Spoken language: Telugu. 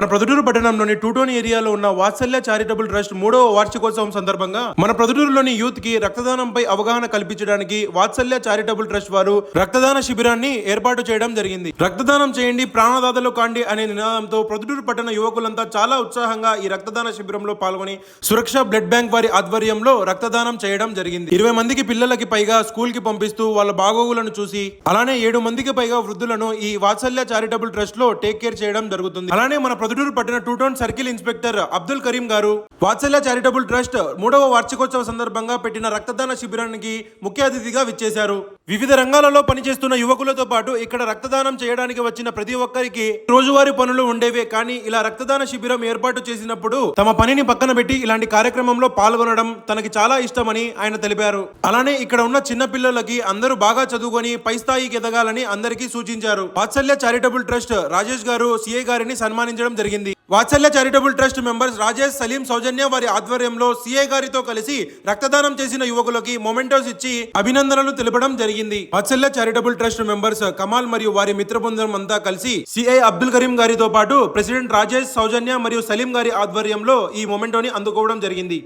మన ప్రొద్దుటూరు పట్టణంలోని టూటోని ఏరియాలో ఉన్న వాత్సల్య చారిటబుల్ ట్రస్ట్ మూడవ వార్షికోత్సవం సందర్భంగా మన ప్రొద్దుటూరులోని యూత్కి రక్తదానంపై అవగాహన కల్పించడానికి వాత్సల్య చారిటబుల్ ట్రస్ట్ వారు రక్తదాన శిబిరాన్ని ఏర్పాటు చేయడం జరిగింది. రక్తదానం చేయండి ప్రాణదాతలు కాండి అనే నినాదంతో ప్రొద్దుటూరు పట్టణ యువకులంతా చాలా ఉత్సాహంగా ఈ రక్తదాన శిబిరంలో పాల్గొని సురక్ష బ్లడ్ బ్యాంక్ వారి ఆధ్వర్యంలో రక్తదానం చేయడం జరిగింది. ఇరవై మందికి పిల్లలకి పైగా స్కూల్కి పంపిస్తూ వాళ్ళ బాగోగులను చూసి అలానే ఏడు మందికి పైగా వృద్ధులను ఈ వాత్సల్య చారిటబుల్ ట్రస్ట్లో టేక్ కేర్ చేయడం జరుగుతుంది. అలానే మన మధుడూరు పట్టణ two town circle inspector Abdul Karim గారు వాత్సల్య చారిటబుల్ ట్రస్ట్ మూడవ వార్షికోత్సవ సందర్భంగా పెట్టిన రక్తదాన శిబిరానికి ముఖ్య అతిథిగా విచ్చేశారు. వివిధ రంగాలలో పనిచేస్తున్న యువకులతో పాటు ఇక్కడ రక్తదానం చేయడానికి వచ్చిన ప్రతి ఒక్కరికి రోజువారీ పనులు ఉండేవే కానీ ఇలా రక్తదాన శిబిరం ఏర్పాటు చేసినప్పుడు తమ పనిని పక్కన పెట్టి ఇలాంటి కార్యక్రమంలో పాల్గొనడం తనకి చాలా ఇష్టమని ఆయన తెలిపారు. అలానే ఇక్కడ ఉన్న చిన్న పిల్లలకి అందరూ బాగా చదువుకొని పై స్థాయికి ఎదగాలని అందరికీ సూచించారు. వాత్సల్య చారిటబుల్ ట్రస్ట్ రాజేష్ గారు సిఐ గారిని సన్మానించడం జరిగింది. Vatsalya charitable trust members Rajesh Salim Soujanya వారి ఆధ్వర్యంలో సిఐ గారితో కలిసి రక్తదానం చేసిన యువకులకి మొమెంటోస్ ఇచ్చి అభినందనలు తెలపడం జరిగింది. Vatsalya charitable trust members Kamal మరియు వారి మిత్ర బృందం అంతా కలిసి సిఐ అబ్దుల్ కరీం గారితో పాటు ప్రెసిడెంట్ రాజేష్ సౌజన్య మరియు సలీం గారి ఆధ్వర్యంలో ఈ మొమెంటోని అందుకోవడం జరిగింది.